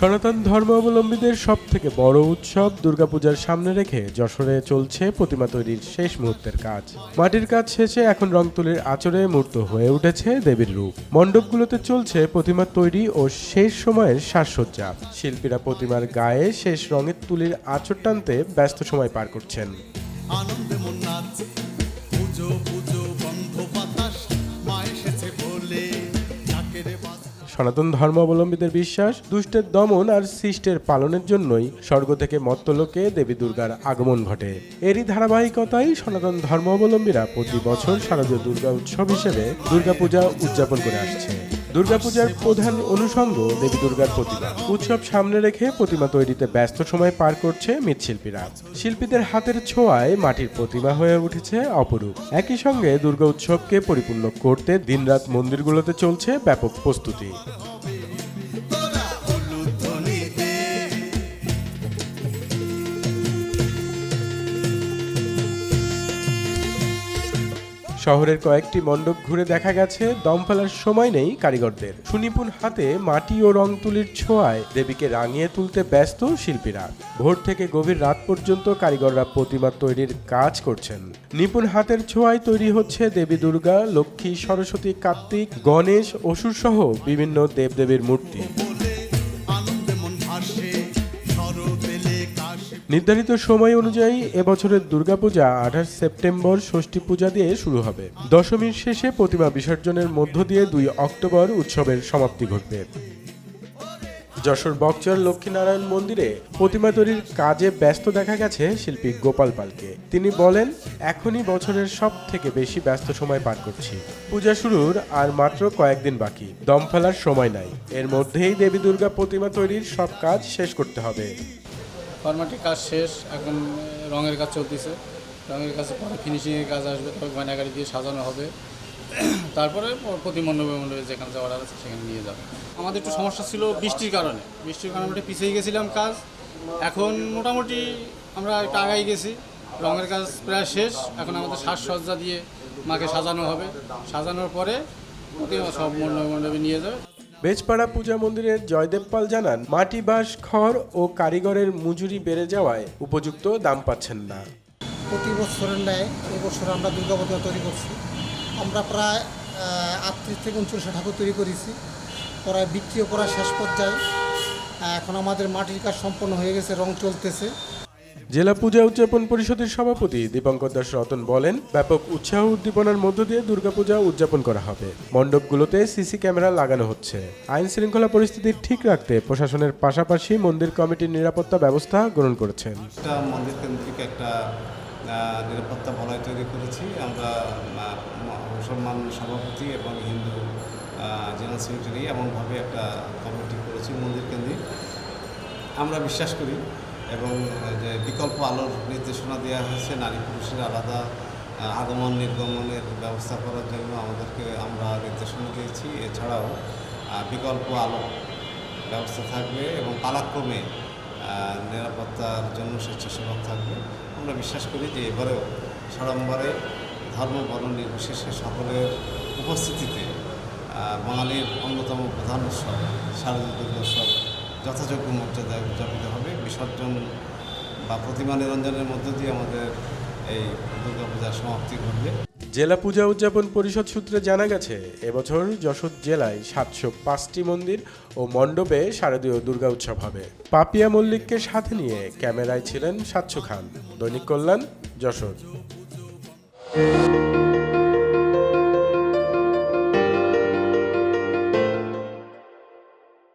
সনাতন ধর্মাবলম্বীদের সব থেকে বড় উৎসব দুর্গাপূজার সামনে রেখে যশোরে চলছে প্রতিমা তৈরির শেষ মুহূর্তের কাজ। মাটির কাজ শেষে এখন রং তুলির আচরে মূর্ত হয়ে উঠেছে দেবীর রূপ। মণ্ডপগুলোতে চলছে প্রতিমা তৈরি ও শেষ সময়ের সাজসজ্জা। শিল্পীরা প্রতিমার গায়ে শেষ রঙের তুলির আচর টানতে ব্যস্ত সময় পার করছেন। সনাতন ধর্মাবলম্বীদের বিশ্বাস, দুষ্টের দমন আর সৃষ্টের পালনের জন্যই স্বর্গ থেকে মত্তলোকে দেবী দুর্গার আগমন ঘটে। এরই ধারাবাহিকতায় সনাতন ধর্মাবলম্বীরা প্রতি বছর শারদীয় দুর্গা উৎসব হিসেবে দুর্গাপূজা উদযাপন করে আসছে। দুর্গাপূজার প্রধান অনুষঙ্গ দেবী দুর্গার প্রতিমা। উৎসব সামনে রেখে প্রতিমা তৈরিতে ব্যস্ত সময় পার করছে মৃৎশিল্পীরা। শিল্পীদের হাতের ছোঁয়ায় মাটির প্রতিমা হয়ে উঠেছে অপরূপ। একই সঙ্গে দুর্গা উৎসবকে পরিপূর্ণ করতে দিনরাত মন্দিরগুলোতে চলছে ব্যাপক প্রস্তুতি। শহরের কয়েকটি মণ্ডপ ঘুরে দেখা গেছে, দম ফেলার সময় নেই কারিগরদের। সুনিপুণ হাতে মাটি ও রং তুলির ছোঁয়ায় দেবীকে রাঙিয়ে তুলতে ব্যস্ত শিল্পীরা। ভোর থেকে গভীর রাত পর্যন্ত কারিগররা প্রতিমা তৈরির কাজ করছেন। নিপুণ হাতের ছোঁয়ায় তৈরি হচ্ছে দেবী দুর্গা, লক্ষ্মী, সরস্বতী, কার্তিক, গণেশ অসুর সহ বিভিন্ন দেবদেবীর মূর্তি। নির্ধারিত সময় অনুযায়ী এবছরের দুর্গাপূজা আঠাশ সেপ্টেম্বর ষষ্ঠী পূজা দিয়ে শুরু হবে। দশমীর শেষে প্রতিমা বিসর্জনের মধ্য দিয়ে দুই অক্টোবর উৎসবের সমাপ্তি ঘটবে। যশোর বকচর লক্ষ্মীনারায়ণ মন্দিরে প্রতিমা তৈরির কাজে ব্যস্ত দেখা গেছে শিল্পী গোপাল পালকে। তিনি বলেন, এখনই বছরের সব থেকে বেশি ব্যস্ত সময় পার করছি। পূজা শুরুর আর মাত্র কয়েকদিন বাকি। দম ফেলার সময় নাই। এর মধ্যেই দেবী দুর্গা প্রতিমা তৈরির সব কাজ শেষ করতে হবে। ফরম্যাটের কাজ শেষ, এখন রঙের কাজ চলতেছে। রঙের কাছে পরে ফিনিশিংয়ের কাজ আসবে তবে গয়নাগাড়ি দিয়ে সাজানো হবে। তারপরে প্রতি মণ্ডপে মণ্ডপে যেখানে যে অর্ডার আছে, সেখানে নিয়ে যাবে। আমাদের একটু সমস্যা ছিল বৃষ্টির কারণে। বৃষ্টির কারণে একটু পিছিয়ে গেছিলাম কাজ। এখন মোটামুটি আমরা একটু আগাই গেছি। রঙের কাজ প্রায় শেষ, এখন আমাদের সাজসজ্জা দিয়ে মাকে সাজানো হবে। সাজানোর পরে প্রতিমা সব মণ্ডপে মণ্ডপে নিয়ে যাবে। বেজপাড়া পূজা মন্দিরের জয়দেব পাল জানান, মাটি বাঁশ, খড় ও কারিগরের মজুরি বেড়ে যাওয়ায় উপযুক্ত দাম পাচ্ছেন না। প্রতি বছরের ন্যায় এবছর আমরা দুর্গা তৈরি করছি। আমরা প্রায় আটত্রিশ থেকে উনচল্লিশটা ঠাকুর তৈরি করেছি। প্রায় বিক্রিও করা শেষ পর্যায়ে। এখন আমাদের মাটির কাজ সম্পন্ন হয়ে গেছে, রং চলতেছে। জেলা পূজা উদযাপন পরিষদের সভাপতি দীপঙ্কর দাস রতন বলেন, ব্যাপক উৎসাহ উদ্দীপনার মধ্য দিয়ে দুর্গাপূজা উদযাপন করা হবে। মণ্ডপগুলোতে সিসি ক্যামেরা লাগানো হচ্ছে। আইন শৃঙ্খলা পরিস্থিতি ঠিক রাখতে প্রশাসনের পাশাপাশি মন্দির কমিটির নিরাপত্তা ব্যবস্থা গ্রহণ করেছেন। মন্দির কেন্দ্রিক একটা নিরাপত্তা বলয় তৈরি করেছি। আমরা মুসলমান সভাপতি এবং হিন্দু জেনারেল সেক্রেটারি এমনভাবে একটা কমিটি করেছি মন্দির কেন্দ্রিক। আমরা বিশ্বাস করি এবং যে বিকল্প আলোর নির্দেশনা দেওয়া হয়েছে, নারী পুরুষের আলাদা আগমন নির্গমনের ব্যবস্থা করার জন্য আমাদেরকে আমরা নির্দেশনা দিয়েছি। এছাড়াও বিকল্প আলো ব্যবস্থা থাকবে এবং পালাক্রমে নিরাপত্তার জন্য স্বেচ্ছাসেবক থাকবে। আমরা বিশ্বাস করি যে এবারেও সাড়ম্বরে ধর্ম, বর্ণ নির্বিশেষে সকলের উপস্থিতিতে বাঙালির অন্যতম প্রধান উৎসব, শারদীয় দুর্গোৎসব যথাযোগ্য মর্যাদায় উদযাপিত হবে। বিসর্জন বা প্রতিমা নিরঞ্জনের মধ্য দিয়ে আমাদের এই দুর্গাপূজার সমাপ্তি ঘটবে। জেলা পূজা উদযাপন পরিষদ সূত্রে জানা গেছে, এবছর যশোর জেলায় সাতশো পাঁচটি মন্দির ও মণ্ডপে শারদীয় দুর্গা উৎসব হবে। পাপিয়া মল্লিককে সাথে নিয়ে ক্যামেরায় ছিলেন সাতশো খান। দৈনিক কল্যাণ, যশোর।